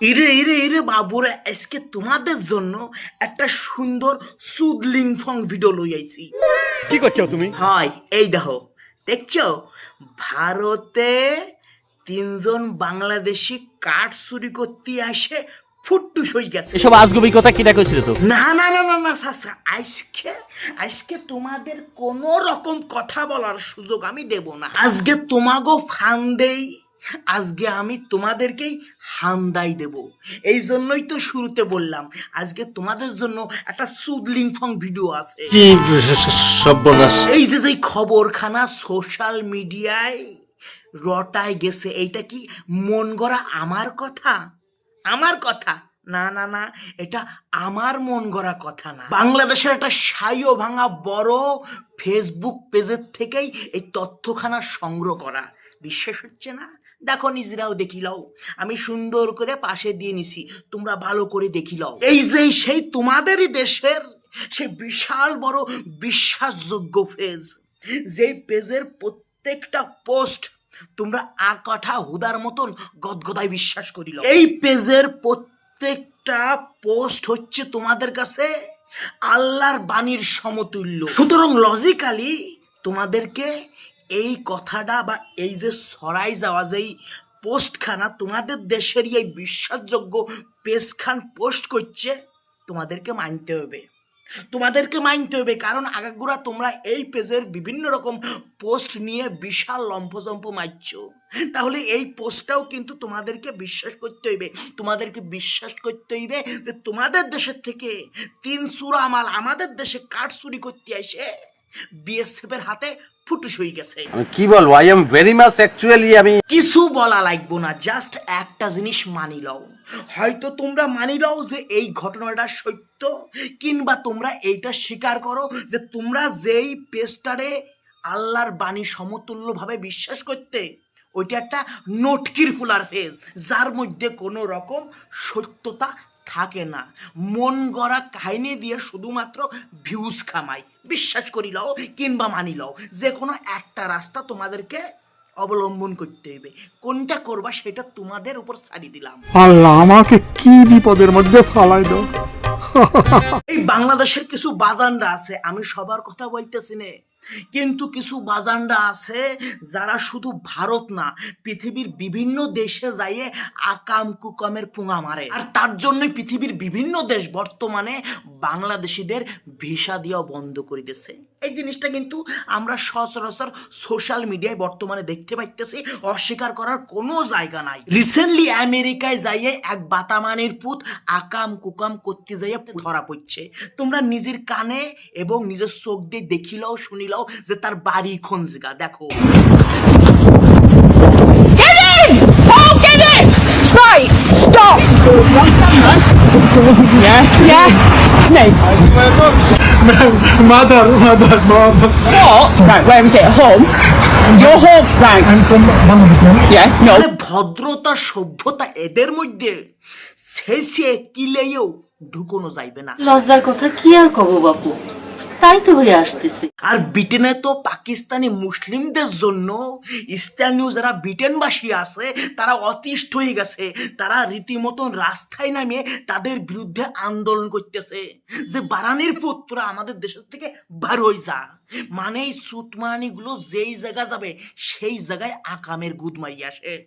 ইরে ইরে ইরে বাবুরা আজকে তোমাদের জন্য একটা সুন্দর সুদ সুদলিংফং ভিডিও লই আইছি। কি করছ তুমি? হয় এই দেখো দেখছ? ভারতে তিনজন বাংলাদেশি কাঠ চুরি করতে আসে ফুটটুস হয়ে গেছে। এসব আজগুবি কথা কিনা কইছিল তো? না না না না না সাসা আজকে আজকে তোমাদের কোন রকম কথা বলার সুযোগ আমি দেব না। আজকে তোমাগো ফান দেই আজকে আমি তোমাদেরকেই হান্দাই দেব। এই জন্যই তো শুরুতে বললাম আজকে তোমাদের জন্য একটা সুদলিংফং ভিডিও আছে। এই যে যে খবরখানা সোশ্যাল মিডিয়ায় রটায় গেছে এইটা কি মন গড়া আমার কথা? আমার কথা? না না না এটা আমার মন গড়া কথা না। বাংলাদেশের একটা সাইও ভাঙা বড় ফেসবুক পেজের থেকেই এই তথ্যখানা সংগ্রহ করা। বিশ্বাস হচ্ছে না? দেখো নিজেরাও দেখি লও। আমি সুন্দর করে পাশে দিয়ে নিছি তোমরা ভালো করে দেখি লও। এই যে সেই তোমাদেরই দেশের সে বিশাল বড় বিশ্বাসযোগ্য পেজ যেই পেজের প্রত্যেকটা পোস্ট তোমরা আকাঠা হুদার মতন গদগদায় বিশ্বাস করিল এই পেজের প্রত্যেকটা পোস্ট হচ্ছে তোমাদের কাছে আল্লাহর বাণীর সমতুল্য। সুতরাং লজিক্যালি তোমাদেরকে এই কথাটা বা এই যে সরাই যাওয়া, যেই পোস্টখানা তোমাদের দেশেরই এই বিশ্বাসযোগ্য পেজখান পোস্ট করছে, তোমাদেরকে মানতে হবে। তোমাদেরকে মানতে হবে, কারণ আগাগুড়া তোমরা এই পেজের বিভিন্ন রকম পোস্ট নিয়ে বিশাল লম্ফজম্প মারছো। তাহলে এই পোস্টটাও কিন্তু তোমাদেরকে বিশ্বাস করতে হইবে। তোমাদেরকে বিশ্বাস করতে হইবে যে তোমাদের দেশের থেকে তিন সুরা মাল আমাদের দেশে কাঠ চুরি করতে আসে? বিএসএফ এর হাতে ফুটুস হয়ে গেছে। কি বলব? I am very much actually আমি কিছু বলা লাগবো না জাস্ট একটা জিনিস মানি লও। হয়তো তোমরা মানি লও যে এই ঘটনাটা সত্য কিংবা তোমরা এইটা স্বীকার করো যে তোমরা যেই পেস্টারে আল্লাহর বাণী সমতুল্যভাবে বিশ্বাস করতে ওইটা একটা নটকির ফুলার ফেজ যার মধ্যে কোনো রকম সত্যতা থাকে না। মন গড়া কাহিনী দিয়ে শুধুমাত্র ভিউজ খামাই বিশ্বাস করি লও কিংবা মানি লও যে কোনো একটা রাস্তা তোমাদেরকে অবলম্বন করতে হবে। কোনটা করবা সেটা তোমাদের উপর ছাড়ি দিলাম। আল্লাহ আমাকে কি বিপদের মধ্যে ফালাই দাও। এই বাংলাদেশের কিছু বাজানরা আছে আমি সবার কথা বলতেছি নে। কিন্তু কিছু বাজানরা আছে যারা শুধু ভারত না, পৃথিবীর বিভিন্ন দেশে যাইয়ে আকাম কুকামের পুঙা মারে। আর তার জন্য পৃথিবীর বিভিন্ন দেশ বর্তমানে বাংলাদেশিদের ভিসা দেওয়া বন্ধ করে দিয়েছে। এই জিনিসটা কিন্তু আমরা সচরাচর সোশ্যাল মিডিয়ায় বর্তমানে দেখতে পাইতেছি, অস্বীকার করার কোনো জায়গা নাই। রিসেন্টলি আমেরিকায় যাইয়ে এক বাতামানের পুত আকাম কুকাম করতে যাইয়ে ধরা পড়ছে। তোমরা নিজের কানে এবং নিজের চোখ দিয়ে দেখিলাও, শুনিলাও যে তার বাড়ি জায়গা, দেখো। Yeah, yeah. No. mother, mother, mother. What? Right, where is it? Home? Your home? Right. I'm from Bangladesh. Yeah, no. মানে ভদ্রতা সভ্যতা এদের মধ্যে শেষে কিলেও ঢুকোনো যাইবে না লজ্জার কথা কি আর কব বাপু তাই তো হয়ে আসতেছে। আর ব্রিটেনে তো পাকিস্তানি মুসলিমদের জন্য স্থানীয় যারা ব্রিটেনবাসী আছে, তারা অতিষ্ঠ হয়ে গেছে। তারা রীতিমতন রাস্তায় নামিয়ে তাদের বিরুদ্ধে আন্দোলন করতেছে। যে বারানির পুত্ররা আমাদের দেশের থেকে বার হয়ে যা। মানে এই সুতমানিগুলো যেই জায়গা যাবে, সেই জায়গায় আকামের গুদ মারি আসে।